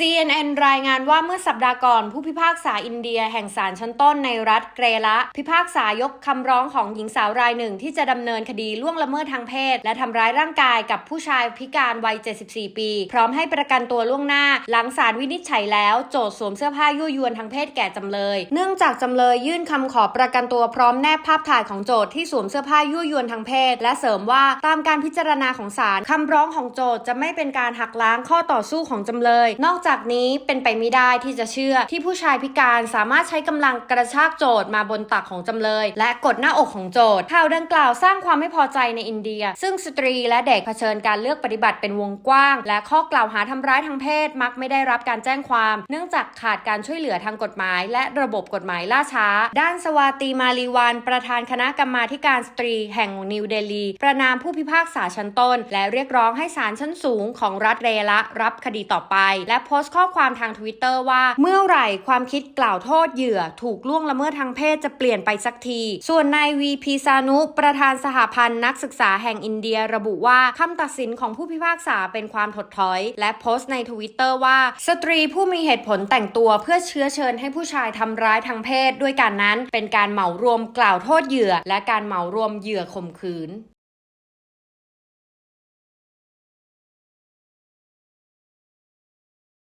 CNN รายงานว่าเมื่อสัปดาห์ก่อน ผู้พิพากษาอินเดียแห่งศาลชั้นต้นในรัฐเกรละพิพากษายกคำร้องของหญิงสาวรายหนึ่งที่จะดำเนินคดีล่วงละเมิดทางเพศ และทำร้ายร่างกายกับผู้ชายพิการวัย 74 ปี พร้อมให้ประกันตัวล่วงหน้า หลังศาลวินิจฉัยแล้ว โจทสวมเสื้อผ้ายั่วยวนทางเพศแก่จำเลย เนื่องจากจำเลยยื่นคำขอประกันตัวพร้อมแนบภาพถ่ายของโจทที่สวมเสื้อผ้ายั่วยวนทางเพศ และเสริมว่าตามการพิจารณาของศาลคำร้องของโจทจะไม่เป็นการหักล้างข้อต่อสู้ของจำเลย นอกจากนี้เป็นไปไม่ได้ที่จะเชื่อที่ผู้ชายพิการสามารถใช้กำลังกระชากโจทย์มาบนตักของจำเลย และกดหน้าอกของโจทย์ข่าวดังกล่าวสร้างความไม่พอใจในอินเดีย ซึ่งสตรีและเด็กเผชิญการเลือกปฏิบัติเป็นวงกว้าง และข้อกล่าวหาทำร้ายทางเพศมักไม่ได้รับการแจ้งความ เนื่องจากขาดการช่วยเหลือทางกฎหมาย และระบบกฎหมายล่าช้า ด้านสวาตีมาลีวานประธานคณะกรรมาการสตรีแห่งนิวเดลี ประนามผู้พิพากษาชั้นต้น และเรียกร้องให้ศาลชั้นสูงของรัฐเรละรับคดีต่อไป และโพสต์ข้อความทางทวิตเตอร์ว่า เมื่อไหร่ความคิดกล่าวโทษเหยื่อ ถูกล่วงละเมิดทางเพศจะเปลี่ยนไปสักที ส่วนนายวีพีซานุประธานสหพันธ์นักศึกษาแห่งอินเดียระบุว่าคำตัดสินของผู้พิพากษาเป็นความถดถอย และโพสต์ในทวิตเตอร์ว่า สตรีผู้มีเหตุผลแต่งตัวเพื่อเชื้อเชิญให้ผู้ชายทำร้ายทางเพศ ด้วยการนั้นเป็นการเหมารวมกล่าวโทษเหยื่อ และการเหมารวมเหยื่อข่มขืน